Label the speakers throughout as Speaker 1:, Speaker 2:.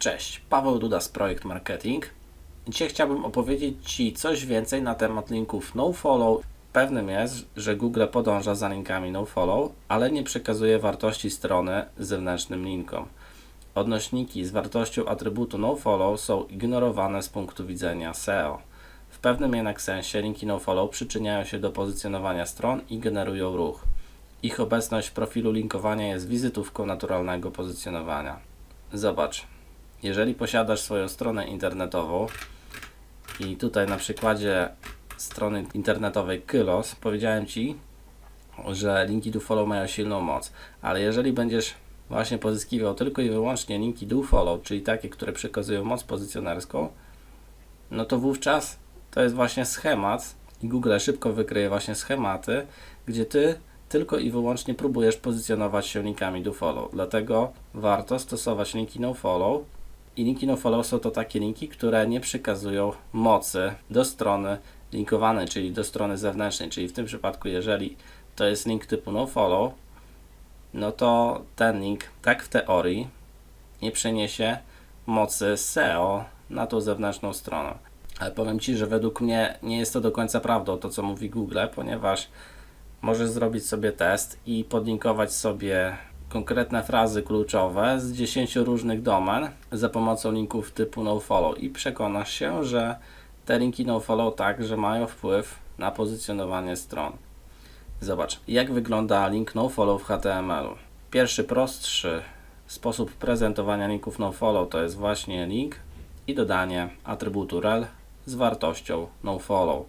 Speaker 1: Cześć, Paweł Duda z Projekt Marketing. Dzisiaj chciałbym opowiedzieć Ci coś więcej na temat linków nofollow. Pewnym jest, że Google podąża za linkami nofollow, ale nie przekazuje wartości strony zewnętrznym linkom. Odnośniki z wartością atrybutu nofollow są ignorowane z punktu widzenia SEO. W pewnym jednak sensie linki nofollow przyczyniają się do pozycjonowania stron i generują ruch. Ich obecność w profilu linkowania jest wizytówką naturalnego pozycjonowania. Zobacz, jeżeli posiadasz swoją stronę internetową i tutaj na przykładzie strony internetowej Kylos powiedziałem Ci, że linki do follow mają silną moc, ale jeżeli będziesz właśnie pozyskiwał tylko i wyłącznie linki do follow, czyli takie, które przekazują moc pozycjonerską, no to wówczas to jest właśnie schemat i Google szybko wykryje właśnie schematy, gdzie Ty tylko i wyłącznie próbujesz pozycjonować się linkami do follow. Dlatego warto stosować linki no follow i linki no follow są to takie linki, które nie przekazują mocy do strony linkowanej, czyli do strony zewnętrznej, czyli w tym przypadku jeżeli to jest link typu no follow, no to ten link tak w teorii nie przeniesie mocy SEO na tą zewnętrzną stronę. Ale powiem Ci, że według mnie nie jest to do końca prawdą to, co mówi Google, ponieważ możesz zrobić sobie test i podlinkować sobie konkretne frazy kluczowe z 10 różnych domen za pomocą linków typu nofollow i przekonasz się, że te linki nofollow także mają wpływ na pozycjonowanie stron. Zobacz, jak wygląda link nofollow w HTML-u. Pierwszy, prostszy sposób prezentowania linków nofollow to jest właśnie link i dodanie atrybutu rel z wartością nofollow.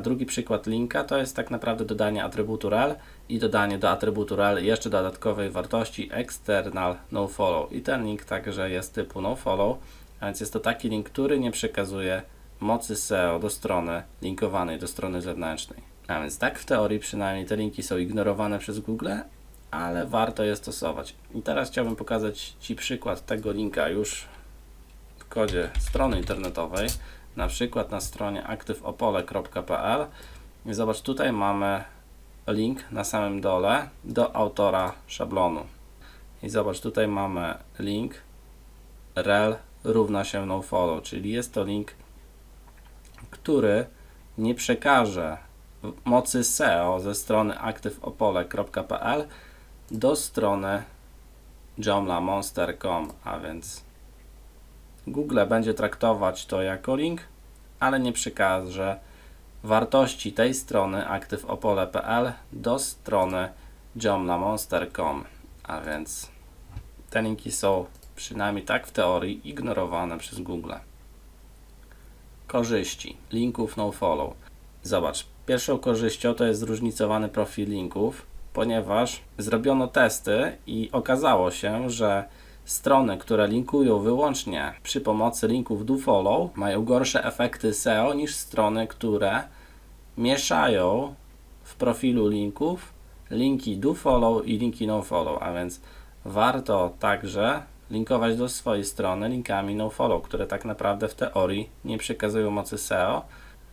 Speaker 1: A drugi przykład linka to jest tak naprawdę dodanie atrybutu rel i dodanie do atrybutu rel jeszcze dodatkowej wartości external nofollow. I ten link także jest typu nofollow, a więc jest to taki link, który nie przekazuje mocy SEO do strony linkowanej, do strony zewnętrznej. A więc tak w teorii przynajmniej te linki są ignorowane przez Google, ale warto je stosować. I teraz chciałbym pokazać Ci przykład tego linka już w kodzie strony internetowej na przykład na stronie aktywopole.pl i zobacz tutaj mamy link na samym dole do autora szablonu. I zobacz tutaj mamy link rel równa się nofollow, czyli jest to link który nie przekaże mocy SEO ze strony aktywopole.pl do strony joomla.monster.com, a więc Google będzie traktować to jako link, ale nie przekaże wartości tej strony aktywopole.pl do strony joomla.monster.com, a więc te linki są przynajmniej tak w teorii ignorowane przez Google. Korzyści linków nofollow. Zobacz, pierwszą korzyścią to jest zróżnicowany profil linków, ponieważ zrobiono testy i okazało się, że strony, które linkują wyłącznie przy pomocy linków dofollow mają gorsze efekty SEO niż strony, które mieszają w profilu linków linki dofollow i linki nofollow, a więc warto także linkować do swojej strony linkami nofollow, które tak naprawdę w teorii nie przekazują mocy SEO.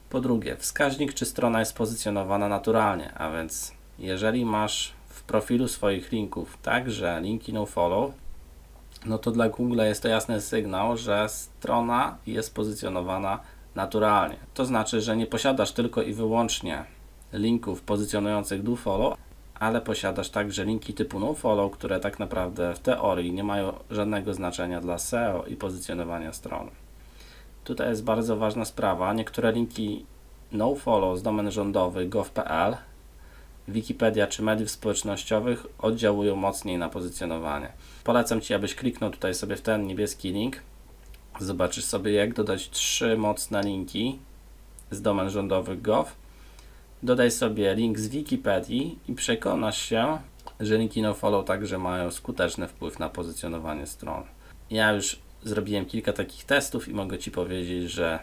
Speaker 1: Po drugie, wskaźnik, czy strona jest pozycjonowana naturalnie, a więc jeżeli masz w profilu swoich linków także linki nofollow, no to dla Google jest to jasny sygnał, że strona jest pozycjonowana naturalnie. To znaczy, że nie posiadasz tylko i wyłącznie linków pozycjonujących do follow, ale posiadasz także linki typu nofollow, które tak naprawdę w teorii nie mają żadnego znaczenia dla SEO i pozycjonowania stron. Tutaj jest bardzo ważna sprawa. Niektóre linki nofollow z domen rządowych gov.pl, Wikipedia czy mediów społecznościowych oddziałują mocniej na pozycjonowanie. Polecam Ci, abyś kliknął tutaj sobie w ten niebieski link. Zobaczysz sobie, jak dodać trzy mocne linki z domen rządowych gov. Dodaj sobie link z Wikipedii i przekonasz się, że linki nofollow także mają skuteczny wpływ na pozycjonowanie stron. Ja już zrobiłem kilka takich testów i mogę Ci powiedzieć, że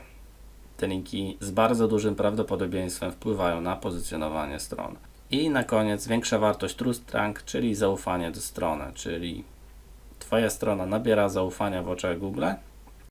Speaker 1: te linki z bardzo dużym prawdopodobieństwem wpływają na pozycjonowanie stron. I na koniec większa wartość Trust Rank, czyli zaufanie do strony, czyli Twoja strona nabiera zaufania w oczach Google,